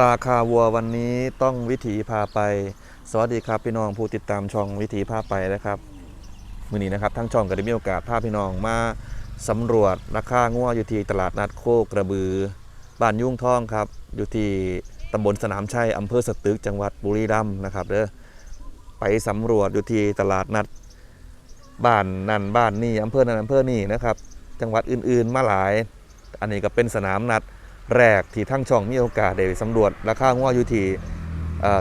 ราคาวัววันนี้ต้องวิถีพาไป สวัสดีครับพี่น้องผู้ติดตามช่องวิถีพาไปนะครับมือนี้นะครับทั้งช่องก็ได้มีโอกาสพาพี่น้องมาสำรวจราคางัวอยู่ที่ตลาดนัดโคกระบือ บ้านยุ่งท่องครับ อยู่ที่ตำบลสนามชัยอำเภอสตึกจังหวัดบุรีรัมย์นะครับเด้อไปสำรวจอยู่ที่ตลาดนัดบ้านนั่นบ้านนี่อำเภอนั้นอำเภอนี่นะครับ จังหวัดอื่นๆมาหลาย อันนี้ก็เป็นสนามนัด แรกที่ทั้งช่องมีโอกาสได้สำรวจราคางัวอยู่ที่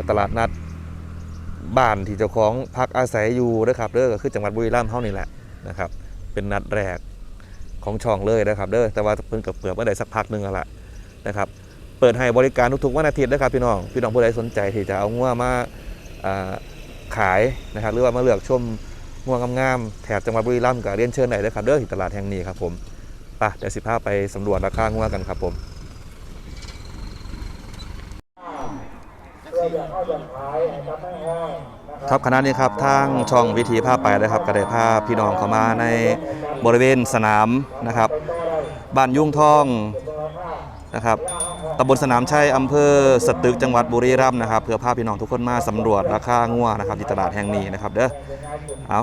ตลาดนัดบ้านที่เจ้าของพักอาศัยอยู่นะครับเด้อก็คือจังหวัดบุรีรัมย์เท่านี้แหละนะครับ เป็นนัดแรกของช่องเลยนะครับเด้อแต่ว่าเพิ่งกับเปิดมาได้สักพักหนึงแล้วละนะครับ เปิดให้บริการทุกๆวันอาทิตย์นะครับพี่น้องพี่น้องผู้ใดสนใจที่จะเอางัวมาขายนะครับหรือว่ามาเลือกชมงัวงามๆแถบจังหวัดบุรีรัมย์ก็เรียนเชิญได้เลยครับเด้อที่ตลาดแห่งนี้ครับผมไปเดี๋ยวสิพาไปสำรวจราคางัวกันครับผม ครับขณะนี้ครับทางช่องวิธีภาพไปนะครับก็ได้พาพพี่น้องเข้ามาในบริเวณสนามนะครับบ้านยุ่งทองนะครับตำบลสนามชัยอำเภอสตึกจังหวัดบุรีรัมย์นะครับเพื่อพาพี่น้องทุกคนมาสำรวจราคางัวนะครับที่ตลาดแห่งนี้นะครับเด้อเอา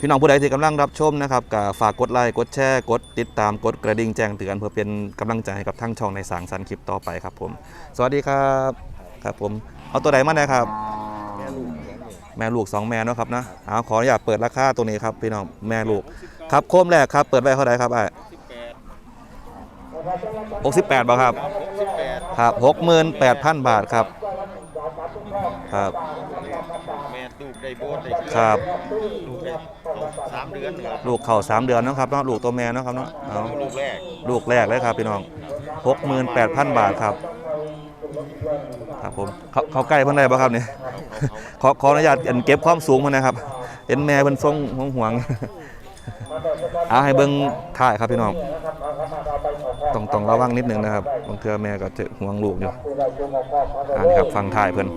พี่น้องผู้ใดที่กำลังรับชมนะครับก็ฝากกดไลค์กดแชร์กดติดตามกดกระดิ่งแจ้งเตือนเพื่อเป็นกำลังใจให้กับทั้งช่องในสร้างสรรค์คลิปต่อไปครับผม สวัสดีครับครับผม เอาตัวไหนมาได้ครับแม่ลูกสองแม่เนาะครับนะเอาขออนุญาตเปิดราคาตัวนี้ครับพี่น้องแม่ลูกครับโคมแรกครับเปิดไว้เท่าไหร่ครับไอ้หกสิบแปดบาทครับครับหกหมื่นแปดพันบาทครับครับแม่ลูกได้โบสได้ครับลูกได้สามเดือนครับลูกเข่าสามเดือนเนาะครับเนาะลูกตัวแม่เนาะครับเนาะเอาลูกแรกลูกแรกเลยครับพี่น้องหกหมื่นแปดพันบาทครับ ครับผมเขาเขาใกล้เพิ่นได้ป่ะครับเนี่ยขอขออนุญาตอันเก็บความสูงมันนะครับ เห็นแม่เพิ่นทรงห่วงห่วงเอาให้เบิ่งถ่ายครับพี่น้องต้องต้องระวังนิดนึงนะครับบางเทื่อแม่ก็จะห่วงลูกอยู่อ่านี่ครับฟังถ่ายเพิ่น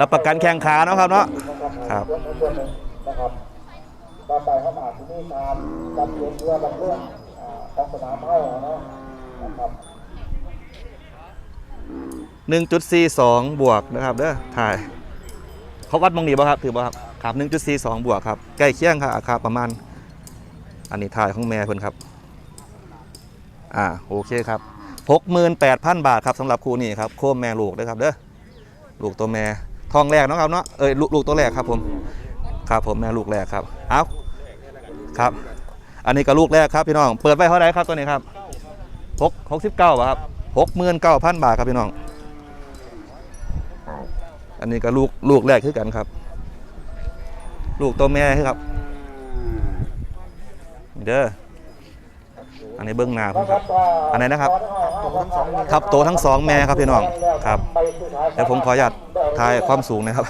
รับประกันแข้งขาเนาะครับเนาะครับต่อไปเขาอาจจะมีการจัดเรียนเรือบางเรื่องอ่าของสนามเท่าเนาะนะครับ 1.42 บวกนะครับเด้อถ่ายเขาวัดมองดีป่ะครับถือป่ครับครับ 1.42 บวกครับใกล้เคียงครับอาคาประมาณ อันนี้ถ่ายของแม่เพิ่นครับ อ่าโอเคครับ 68,000 บาทครับสำหรับคู่นี้ครับโคมแม่ลูกเด้อครับเด้อลูกตัวแม่ทองแรกเนาะครับเนาะเอ้ยลูกลูกตัวแรกครับผมครับผมแม่ลูกแรกครับเอาครับ อันนี้ก็ลูกแรกครับพี่น้อง เปิดไว้เท่าไรครับตัวนี้ครับ6 69บาทครับ69,000บาทครับพี่น้อง นนี้ก็ลูกลูกแรกคือกันครับ ลูกตัวแม่คือครับเด้ออันนี้เบื้องหน้าผมครับ อันไหนนะครับครับโตทั้งสองแม่ครับพี่น้องครับเดี๋ยวผมขออนุญาตทายความสูงนะครับ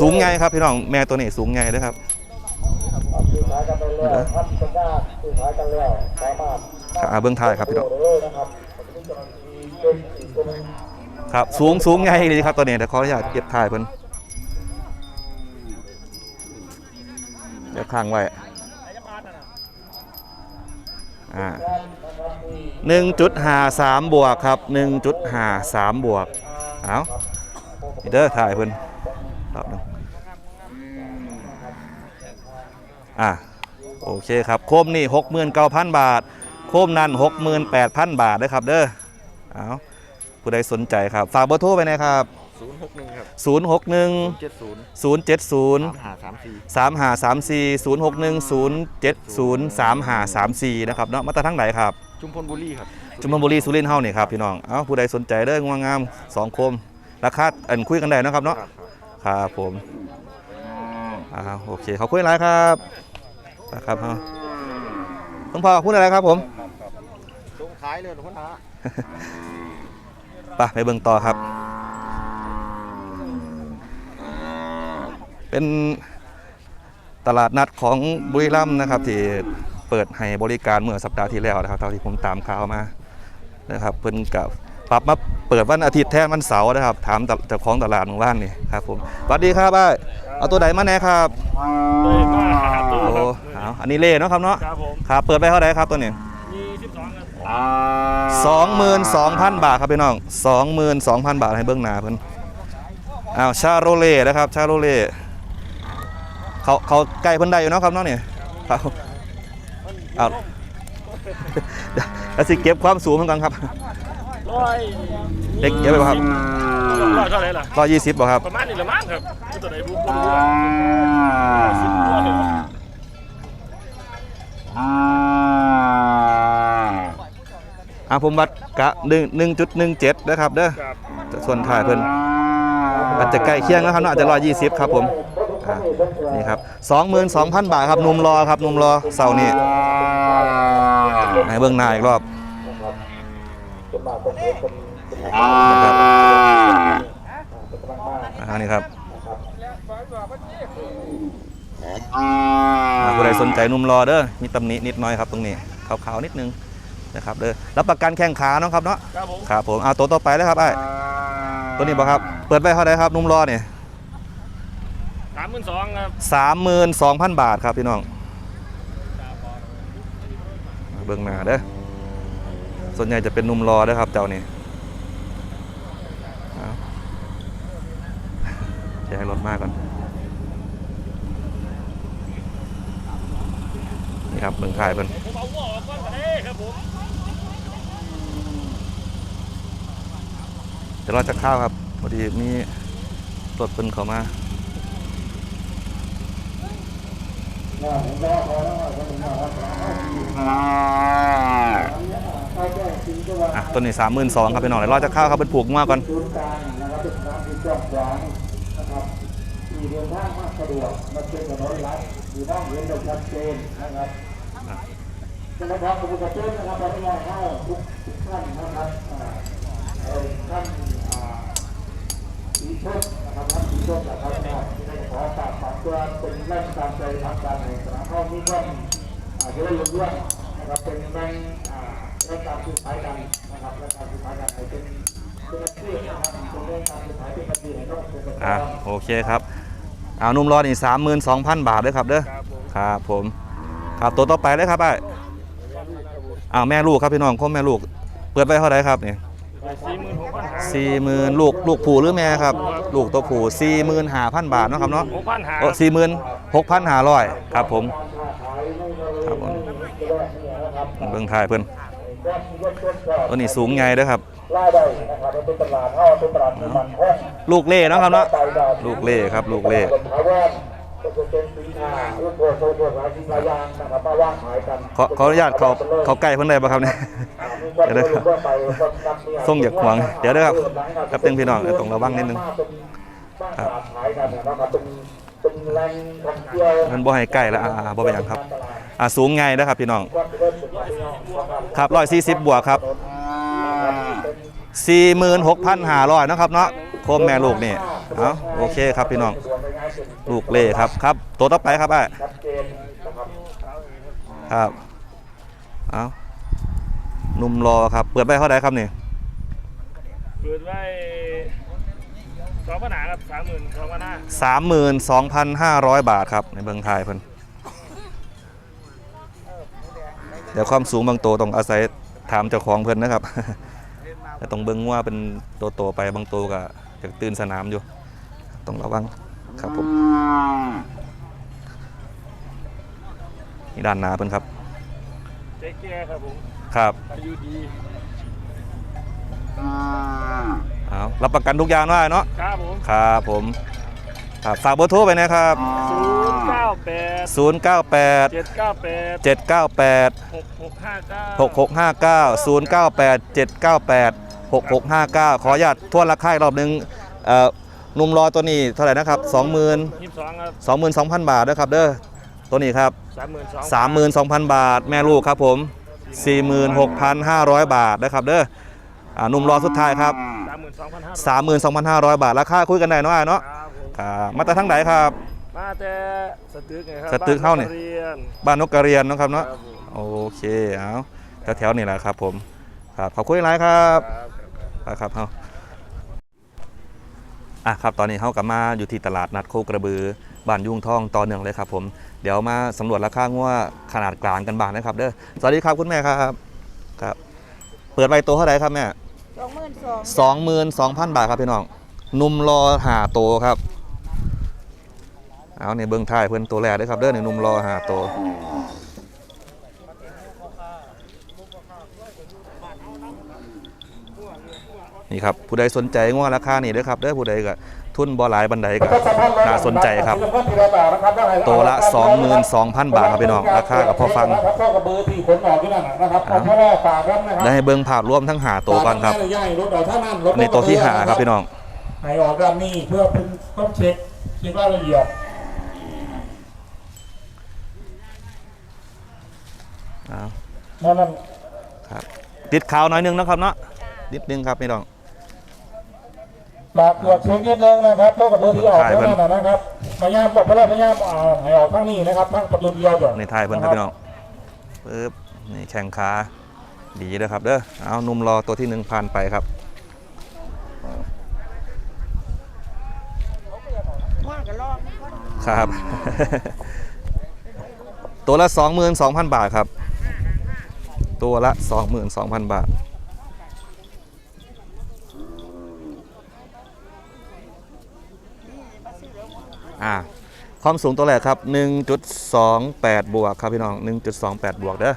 สูงไงครับพี่น้องแม่ตัวนี้สูงไงนะครับซื้อขายครับเบื้องท้ายครับพี่น้อง ครับผมจะมีเจ้าหน้าที่เป็นอีกคนหนึ่งสูงสูงไงดีครับตัวนี้เดี๋ยวขออนุญาตเก็บถ่ายเพิ่นเดี๋ยวค้างไว้อ่าหนึ่งจุดห้าสามบวกครับหนึ่งจุดห้าสามบวกเอาเด้อถ่ายเพิ่นรอบหนึงอ่าโอเคครับโคมนี่หกหมื่นเก้าพันบาท โคมนั่นหกหมื่นแปดพันบาทนะครับเด้อเอา ผู้ใดสนใจครับ ฝากเบอร์โทรไปนะครับ ศูนย์หกหนึ่งครับ061 เจ็ดศูนย์070 สามหาสามสี่3534 061 070 3534นะครับเนาะมาจากทางไหนครับ ชุมพลบุรีครับจุมพบุรีสุรินทร์เฮานี่ครับพี่น้อง เอ้าผู้ใดสนใจเด้องวงงามสองโคม ราคาอันคุยกันได้เนาะครับเนาะ ครับ ครับผมอ่าโอเคเขาคุยอะไรครับนะครับเฮาหลวงพ่อพูดอะไรครับผมส่งขายเลยทุกคนฮะไปไปเบิ่งต่อครับ เป็นตลาดนัดของบุรีรัมย์นะครับ ที่เปิดให้บริการเมื่อสัปดาห์ที่แล้วนะครับเท่าที่ผมตามข่าวมานะครับเพิ่นกับปรับมาเปิดวันอาทิตย์แทนวันเสาร์นะครับ ถามเจ้าของตลาดของบ้านนี่ครับผมสวัสดีครับบ้ายเอาตัวไหนมาแน่ครับเลยมาหาตัวโอ้ครับเอาอันนี้เล่เนาะครับเนาะครับผมครับเปิดไปเท่าไหร่ครับตัวนี้ 22,000 บาทครับพี่น้อง 22,000 บาทให้เบื้องหน้าเพิ่นอ้าวชาโรเล่นะครับ ชาโรเล่เขาเขาใกล้เพิ่นได้อยู่เนาะครับเน้องเนี่ยเขาเอาเดี๋ยวแล้วสิเก็บความสูงเหมือนกันครับร้อยเด็กเก็บไปบ่ครับร้อยเท่าไหร่ล่ะร้อยยี่สิบบ่ครับ ประมาณนี้ละมั้งครับคือตัวไหนบุก อ่าผมวัดกะหนึ่งหนึ่งจุดหนึ่งเจ็ดนะครับเด้อครับส่วนถ่ายเพิ่นอาจจะใกล้เคียงนะครับเนาะอาจจะร้อยยี่สิบครับผมอ่านี่ครับสองหมื่นสองพันบาทครับหนุ่มรอครับหนุ่มรอเสาร์นี้ให้เบื้องหน้าอีกรอบนะครับอ่านี่ครับอ่าผู้ใดสนใจหนุ่มรอเด้อมีตำหนินิดหน้อยครับตรงนี้ขาวๆนิดนึง นะครับเด้อรับประกันแข้งขาเนาะครับเนาะครับผมครับผมเอาตัวต่อไปเลยครับไอ้ตัวนี้บ่ครับ เปิดไปเท่าไหร่ครับนุ่มรอเนี่ยสามหมื่นสองครับสามหมื่นสองพันบาทครับพี่น้องเบื้องหน้าเด้อส่วนใหญ่จะเป็นนุ่มรอเด้อครับเจ้านี่เอาจะให้รถมากก่อนนี่ครับเมืองไทยเพิ่น ผม เดี๋ยวเราจะข้าวครับพอดีมีรถเพิ่นเขามาอะต้นนี้สามหมื่นสองครับพี่น้องเดี๋ยเราจะข้าวครับเป็นผูกงวก่อนศูนย์กลางนะครับเป็นสนามที่กว้างขวางนะครับที่เดินทางมากสะดวกมาเป็นถนนลัดอยู่บ้างเห็นโดยชัดเจนนะครับนะครับขอบคุณกระเจ้นะครับตอนนี้ให้ทุกทุกท่านนะครับอ่าเอ่อท่านอ่า สีชดนะครับท่านสีชดนะครับที่ได้ขอฝากฝากตัวเป็นแรงตามใจทางการในสนามเข้ามีควมอาจะได้รู้เรื่องนะครับเป็นแรงอ่าแรงการซื้อขายกันนะครับแรงการซื้อขายกันให้เป็นเป็นอาชีพนะครับเป็นแรงการซื้อขายเป็นอาชีพให้ต้องเป็นประจำอะโอเคครับเอานุ่มรอนี่สามหมื่นสองพันบาทด้วยครับเด้อครับผมครับตัวต่อไปเลยครับไอ้อ้าวแม่ลูกครับพี่น้องคมแม่ลูก เปิดไปเท่าไรครับเนี่สี่หมื่นหกพันห้า สี่หมื่นลูกลูกผูหรือแม่ครับ ลูกตัวผูสี่หมื่นห้าพันบาทเนาะครับเนาะหกพันห้าโอ้สี่หมื่นหกพันห้าร้อยครับผมครับผมเบื้องท้ายเพิ่นตัวนี้สูงใหญ่เด้อครับรายได้นะครับเป็นตลาดเข้าเป็นตลาดที่มันคงลูกเล่เนาะครับเนาะไปได้ลูกเล่ครับ ลูกเล่เป็นถาวรก็ จะเป็นสินค้าลูกโป่งโซ่โป่งหลายสิ่งหลายอย่างนะครับมาว่างขายกันขอขออนุญาตเขาเขาใกล้เพิ่นได้ป่ะครับเนี่ยเดี๋ยวนะครับส่งจากขวงเดี๋ยวนะครับแป๊บนึงพี่น้องต้องระวังนิดนึงครับขานั่นเป็นแหล่งท่องเที่ยวมันบ่ให้ใกล้แล้วอ่าบ่เป็นหยังครับอ่าสูงไงนะครับพี่น้องครับครับร้อยสี่สิบบวกครับสี่หมื่นหกพันห้าร้อยนะครับเนาะโคมแม่ลูกนี่เอาโอเคครับพี่น้อง ลูกเล่ครับครับตัวต่อไปครับไอ้ชัดเจนนะครับครับเอาหนุ่มรอครับ เปิดไปเท่าไหร่ครับนี่เปิดไว้สองพันหาครับสามหมื่นสองพันห้าสามหมื่นสองพันห้าร้อยบาทครับ ในเบืองไทยเพิ่นเดี๋ยวความสูงบางตัวต้องอาศัยถามเจ้าของเพิ่นนะครับแต่ต้องเบิ่งว่าเป็นตัวโตไปบางตัวก็อยากตื่นสนามอยู่ ต้องระวัง ครับผมนี่ด้านหน้าเพิ่นครับเจ๊แก่ครับผมครับอายุดีเอารับประกันทุกอย่างได้เนาะครับผมครับผมครับฝากเบอร์โทรไปนะครับศูนย์เก้าแปด098เจ็ดเก้าแปด798หกหกห้าเก้า6659 098 798 6659 ขออนุญาตทวนราคาอีกรอบหนึงเอ่อ หนุ่มรอตัวนี้เท่าไหร่นะครับ20,000ยี่สิบสองครับ22,000บาทนะครับเด้อตัวนี้ครับสามหมื่นสอง32,000บาท แม่ลูกครับผม46,500บาทนะครับเด้ออ่าหนุ่มรอสุดท้ายครับสามหมื่นสองพันห้าร้อย32,500บาทราคาคุยกันได้เนาะอ้ายเนาะครับผมครับมาแต่ทั้งไหนครับ มาแต่สตึกไงครับสตึกเฮ้านี่บ้รียนบ้านนกกระเรียนเนาะครับเนาะครับผมโอเคเอาแถวๆนี่แหละครับผมครับขอบคุณหลายครับ ครับไปครับเฮา อะครับตอนนี้เฮากลับมาอยู่ที่ตลาดนัดโคกระบือบ้านยุ่งทองต่อเนื่องเลยครับ ผมเดี๋ยวมาสำรวจราคางัวขนาดกลางกันบ้างนะครับเด้อสวัสดีครับคุณแม่ครับครับ เปิดไว้ตัวเท่าไหร่ครับแม่สองหมื่นสองสองหมื่นสองพันบาทครับพี่น้องนุ่มรอหาโตครับเอาเนี่ยเบิ้องท้ายเพื่อนตัวแรกด้วยครับเด้อเนี่ยหนุ่มรอหาโต นี่ครับผู้ใดสนใจง้อราคานี่เด้อครับเด้อผู้ใดก็ทุนบ่หลายบันไดก็น่าสนใจครับตัวละ 22,000 บาทครับพี่น้องราคากับพ่อฟังครับพ่อกับเบอร์ที่ขนออกที่นั่นนะครับเอาพ่อแรกฝากครับนะครัได้ให้เบิ้งภาพรวมทั้งหาโตก่อนครับย่ายรถเอาเท่านั้นรถในตัวที่หาครับพี่น้องให้ออกด้านนี้เพื่อเป็นต้องเช็คเช็ครายละเอียดเอานั่นนั่นครับติดขาวหน้อยหนึงนะครับเนาะนิดนึงครับพี่น้อง ฝากตรวจเช็คนิดนึงนะครับพ่อกับเบอร์ที่ออกเท่านั้นนะครับพยายามบอกไปแล้วพยายามเอาให้ออกทั้งนี้นะครับทั้งประตูเดียวก่อนในไทายเพิ่นครับพี่น้องปึ๊บนี่แข่งขาดีเด้อครับเด้อเอาหนุ่มรอตัวที่หนึ่งผ่านไปครับว่ากันลอกนี่ก็ครับ ตัวละ 22,000 บาทครับ ตัวละ 22,000 บาท อ่าความสูงตัวแรกครับ 1.28 บวกครับพี่น้อง 1.28 บวกเด้อ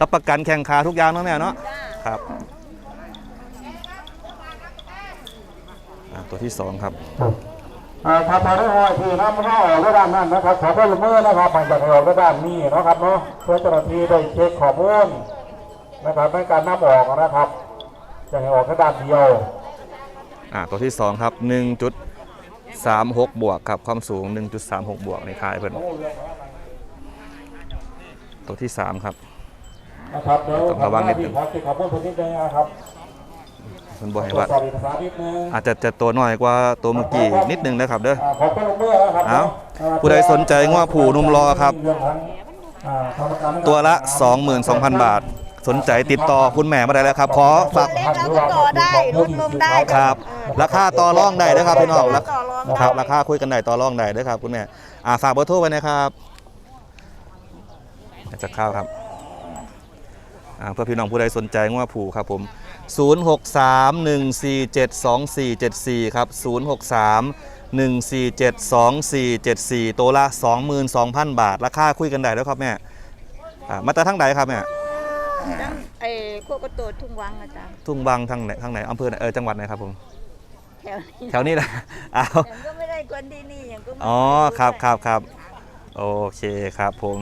รับประกันแข่งขาทุกอย่างเนาะแม่เนาะครับอ่าตัวที่2ครับอ่าถ้าทางได้ห้อยที่น้ำเข้าออกด้านนั้นนะครับขอเพิ่มมือนะครับมันจะออกด้านนี้นะครับเนาะเพื่อเจ้าหน้าที่ได้เช็คข้อมูลนะครับในการนำออกนะครับจะให้ออกแค่ด้านเดียวอ่าตัวที่2ครับ 1.36 บวกครับความสูง 1.36 บวกในคายเพิ่นตัวที่ 3 ครับ นะครับเดี๋ยวต้องระวังนิดนึงขอเช็คข้อมูลเพิ่มนิดนึงนะครับเพิ่นบอกให้ตรวว่าจสอบเอกสารนิดนึงอาจจะจะตัวน้อยกว่าตัวเมื่อกี้นิดนึงนะครับเด้อ อ่าขอเพิ่มมือนะครับเอาผู้ใดสนใจง้อผูนุ่มรอครับเองของอ่ากรรมการตัวละ 22,000 บาท สนใจติดต่อคุณแม่มาได้แล้วครับ ขอฝาก เล็กเราก็ต่อได้ลดลงได้ครับ เออ ราคาต่อรองได้เด้อครับพี่น้องราต่อรองได้ ครับราคาคุยกันได้ต่อรองได้เด้อครับคุณแม่อ่าฝากเบอร์โทรไว้นะครับจะเข้าครับอ่าเพื่อพี่น้องผู้ใดสนใจง้อผูครับผม 0631472474 ครับ 0631472474 ตัวละ 22,000 บาท ราคาคุยกันได้แล้วครับแม่อ่ามาแต่ทั้งใดครับแม่ จังไอ้พวกกระโดดทุ่งวังอาจารย์ทุ่งบางทางไหนทางไหนอำเภอไหนเออจังหวัดไหนครับผม แถวนี้แถวนี้นะอ้าวอย่างก็ไม่ได้คนที่นี่อย่างก็ไม่อ๋อครับครับครับโอเคครับผม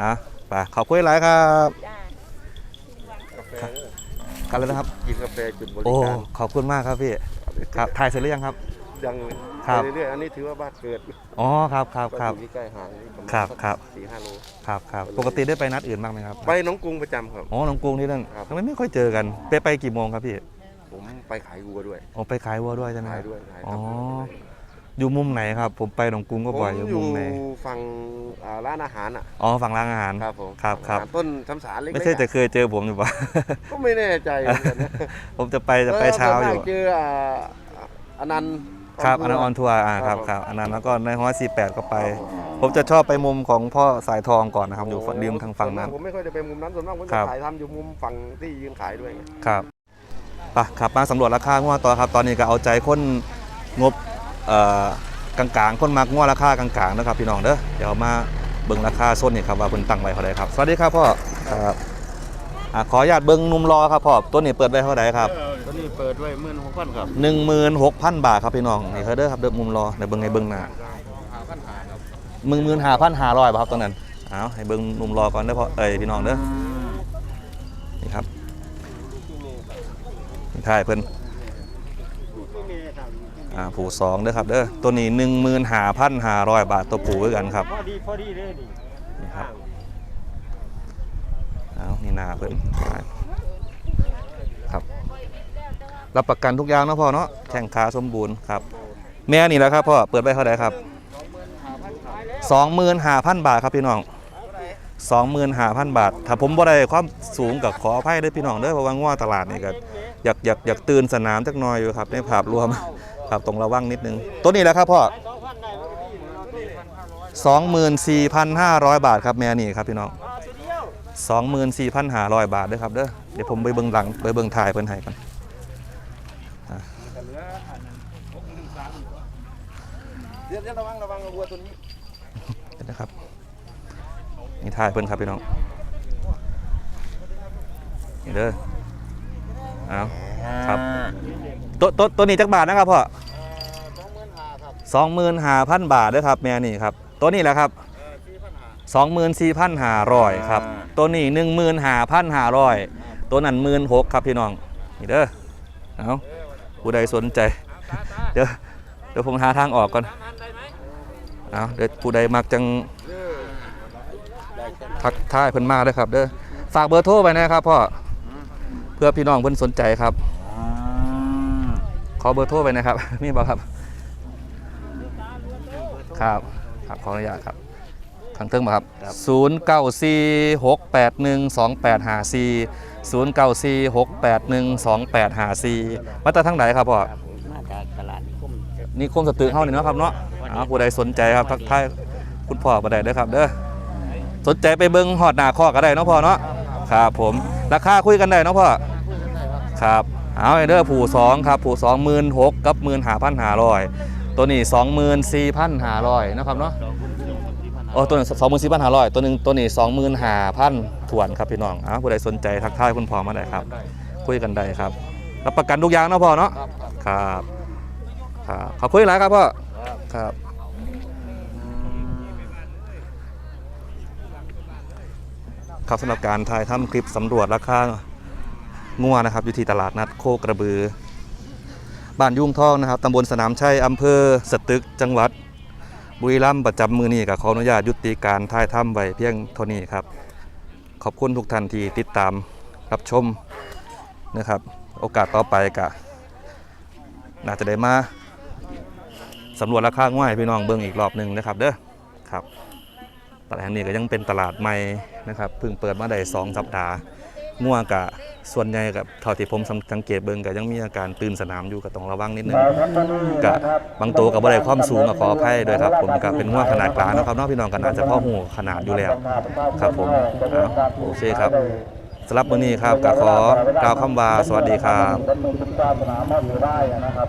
อะไปขอบคุณหลายครับจ้ากันเลยนะครับ กินกาแฟจุดบริโอ้การขอบคุณมากครับพี่ครับถ่ายเสร็จหรือยังครับ ยังครับ ไปเรื่อยๆอันนี้ถือว่าบ้านเกิดอ๋อครับครับครับ ก็อยู่ที่ใกล้ห่างนี่ประมาณครับสักครับ สี่ห้าโลครับครับปกติได้ไปนัดอื่นบ้างไหมครับไปหน้องกรุงประจำครับ อ๋อน้องกรุงที่นั่นครับ ทำไมไม่ค่อยเจอกันไปไปกี่โมงครับพี่ผมไปขายวัวด้วยอ๋อไปขายวัวด้วยใช่ไหมขายด้วยขายอ๋อ ทำวัวด้วยอยู่มุมไหนครับ ผมไปหนองกรุงก็ผมบ่อยอยู่อมุยู่มไหนฝั่งอ่าร้านอาหารอะอ๋อฝั่งร้านอาหาร ครับผมครับครับร้านต้นทำสารเล็กๆไม่ใช่จะอะเคยเจอผมอยู่ปะ ก็ไม่แน่ใจเหมือนกันนะผมจะไปจะไปเช้าอยู่ส่วนมกเจออ่าอนันต์ ครับอันนั้นออนทัวร์อ่าครับครับครับอันนั้นแล้วก็ในฮอสี่แปดก็ไป ผมจะชอบไปมุมของพ่อสายทองก่อนนะครับ อยู่ฝั่งริมทางฝั่งนั้นส่วมกผมไม่ค่อยได้ไปมุมนั้นส่วนมากผมครัจะบถ่ายทำอยู่มุมฝั่งที่ยืนขายด้วยไงครับไปขับมาสำรวจราคาง้อต่อครับ ตอนนี้ก็เอาใจคนงบเอ่อกลางๆคนมักง้อราคากลางๆนะครับพี่น้องเด้อเดี๋ยวมาเบิ่งราคาส้นนี่ครับว่าเพิ่นตั้งไว้เท่าไหร่ครับ สวัสดีครับพ่อครับ อ่าขออนุญาตเบิ่งหนุ่มรอครับพ่อตัวนี้เปิดไว้เท่าไหร่ครับตอนนี้เปิดไว้หมื่นหกพันครับ16,000 บาทครับพี่น้องนี่เด้อครับเด้อมุมรอเดี๋ยวเบิ่งให้เบิ่งหน้ามึงมืนหาพันหาร้อยป่ะครับตรงนั้นเอาให้เบิ้งหนุ่มรอก่อนเด้อพ่อเอ้ยพี่น้องเด้อนี่ครับนี่ถ่ายเพิ่นอ่าผูสองเด้อครับเด้อตัวนี้หนึ่งหมื่นหาพันหาร้อยบาทตัวผูด้วยกันครับพอดีพอดีเลยนี่นี่ครับเอา นี่หนาเพิ่นครับ รับประกันทุกอย่างเนาะพ่อเนาะแข่งขาสมบูรณ์ครับ แม่นี่แหละครับพ่อเปิดไว้เท่าไหร่ครับสองหมื่นห้าพันบาทครับพี่น้องสองหมื่นห้าพันบาท ถ้าผมบ่ได้ความสูงกับขออภัยด้วยพี่น้องเด้อเพราะว่าง้อตลาดนี่ก็อยากอยากอยากตื่นสนามจักหน่อยอยู่ครับในภาพรวมครับตรงระวังนิดนึงตัวนี้แหละครับพ่อสองหมื่นสี่พันห้าร้อยบาทครับแม่นี่ครับพี่น้อง สองหมื่นสี่พันห้าร้อยบาทเด้อครับเด้อเดี๋ยวผมไปเบิ่งหลังไปเบิ่งถ่ายเพิ่นให้กันเดี๋ยวเดี๋ยวระวังระวังวัวตัวนี้เดี๋ยวนะครับนี่ถ่ายเพิ่นครับพี่น้องนี่เด้อเอาครับตัวตัวตัวนี้จักบาทนะครับพ่อสองหมื่นห้าครับสองหมื่นห้าพันบาทเด้อครับแม่นี่ครับตัวนี้แหละครับ สี่พันห้าสองหมื่นสี่พันห้าร้อยครับ ตัวนี้หนึ่งหมื่นห้าพันห้าร้อยตัวนั้นหมื่นหกครับพี่น้อง นี่เด้อ เอาผู้ใดสนใจ เดี๋ยวเดี๋ยวผมหาทางออกก่อน เอาเดี๋ยวผู้ใดมักจังเออได้กันทักทายเพิ่นมาเด้อครับ เด้อ ฝากเบอร์โทรไปนะครับพ่อ เพื่อพี่น้องเพิ่นสนใจครับ ขอเบอร์โทรไปนะครับ มีบ่ครับ ครับ ครับ ขออนุญาตครับ ทางเทิงมาครับ0 9 4 6 8 1 2 8 5 4 0 9 4 6 8 1 2 8 5 4มาจากทางไหนครับพ่อมาจากตลาดนิคมนี่คมสตึกเฮานี่เนาะครับเนาะอ่าผู้ใดสนใจครับทักทายคุณพ่อบ่ได้เด้อครับเด้อ สนใจไปเบิ่งฮอดหน้าข้อก็ได้เนาะพ่อเนาะ ครับผม ราคาคุยกันได้เนาะพ่อ ครับ เอาไอ้เด้อผู้สองครับผู้สองหมื่นหกกับหมื่นห้าพันห้าร้อยตัวนี้สองหมื่นสี่พันห้าร้อยนะครับเนาะ โอ้ตัวนึงสองหมื่นสี่พันห้าร้อยตัวหนึงตัวนี้สองหมื่นห้าพันถวนครับพี่น้องอ้าวผู้ใดสนใจทักทายคุณพ่อมาได้ครับ คุยกันได้ครับ รับประกันทุกอย่างนะพ่อเนาะครับครับครับขอบคุณหลายครับพ่อครับครับสำหรับการถ่ายทำคลิปสำรวจราคางัวนะครับ อยู่ที่ตลาดนัดโคกระบือ บ้านยุ่งทองนะครับตำบลสนามชัยอำเภอสตึกจังหวัด บุรีรัมย์ประจำมือนี้กับขออนุญาตยุติการถ่ายทำไว้เพียงเท่านี้ครับ ขอบคุณทุกท่านที่ติดตามรับชมนะครับ โอกาสต่อไปกะน่าจะได้มาสำรวจราคาง่ายพี่น้องเบิ่งอีกรอบหนึ่งนะครับ เด้อครับตลาดแห่งนี้ก็ยังเป็นตลาดใหม่นะครับเพิ่งเปิดมาได้สองสัปดาห์ง่วงกะ ส่วนใหญ่กับเท่าที่ผมสังเกตเบิ่งก็ยังมีอาการตื่นสนามอยู่ก็ต้องระวังนิดนึงกะบางตัวกับบ่ได้ความสูงก็ขออภัยด้วยครับ ผมก็เป็นง่วงขนาดกลางนะครับเน้องพี่น้องกันอาจจะพ่อหูขนาดอยู่แล้วครับผมเอาโอเคครับสำหรับมื้อนี้ครับก็ขอกล่าวคำว่าสวัสดีครับเป็นมือเป็นศาสนามาอยู่ได้นะครับ